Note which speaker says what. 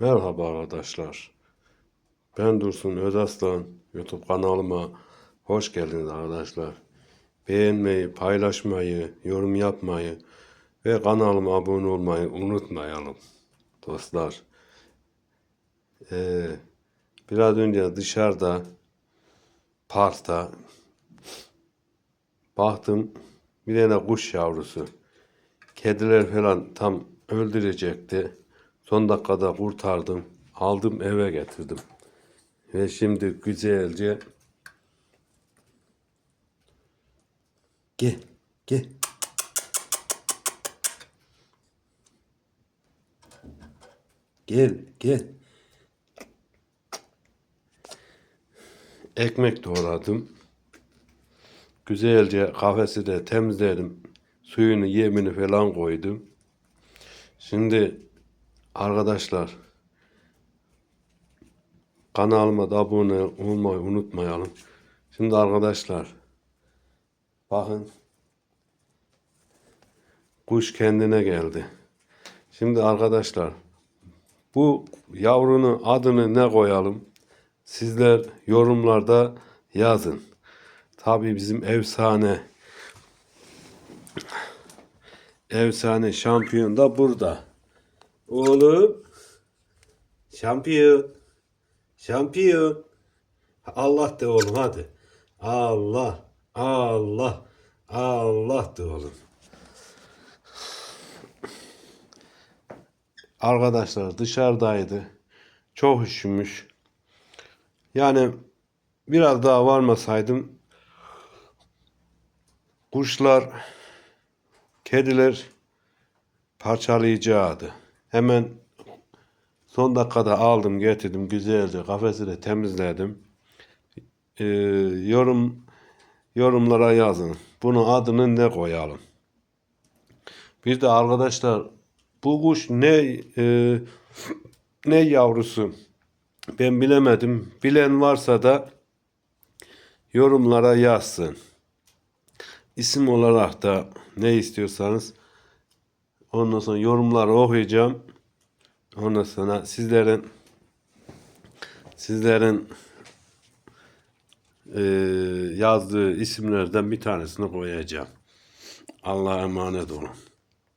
Speaker 1: Merhaba arkadaşlar. Ben Dursun Özaslan. YouTube kanalıma hoş geldiniz arkadaşlar. Beğenmeyi, paylaşmayı, yorum yapmayı ve kanalıma abone olmayı unutmayalım dostlar. Ee, biraz önce dışarıda parkta baktım bir tane kuş yavrusu. Kediler falan tam öldürecekti. Son dakikada kurtardım. Aldım eve getirdim. Ve şimdi güzelce gel gel. Gel gel. Ekmek doğradım. Güzelce kafesi de temizledim. Suyunu yemini falan koydum. Şimdi arkadaşlar kanalıma da abone olmayı unutmayalım. Şimdi arkadaşlar bakın kuş kendine geldi. Şimdi arkadaşlar bu yavrunun adını ne koyalım? Sizler yorumlarda yazın. Tabii bizim efsane efsane şampiyon da burada. Oğlum şampiyon şampiyon Allah de oğlum hadi. Allah Allah Allah de oğlum. Arkadaşlar dışarıdaydı. Çok üşümüş. Yani biraz daha varmasaydım kuşlar, kediler parçalayacaktı. Hemen son dakikada aldım getirdim güzelce kafesi de temizledim. Ee, yorum yorumlara yazın. Bunun adını ne koyalım? Bir de arkadaşlar bu kuş ne e, ne yavrusu? Ben bilemedim. Bilen varsa da yorumlara yazsın. İsim olarak da ne istiyorsanız ondan sonra yorumları okuyacağım. Ondan sonra sizlerin sizlerin e, yazdığı isimlerden bir tanesini koyacağım. Allah'a emanet olun.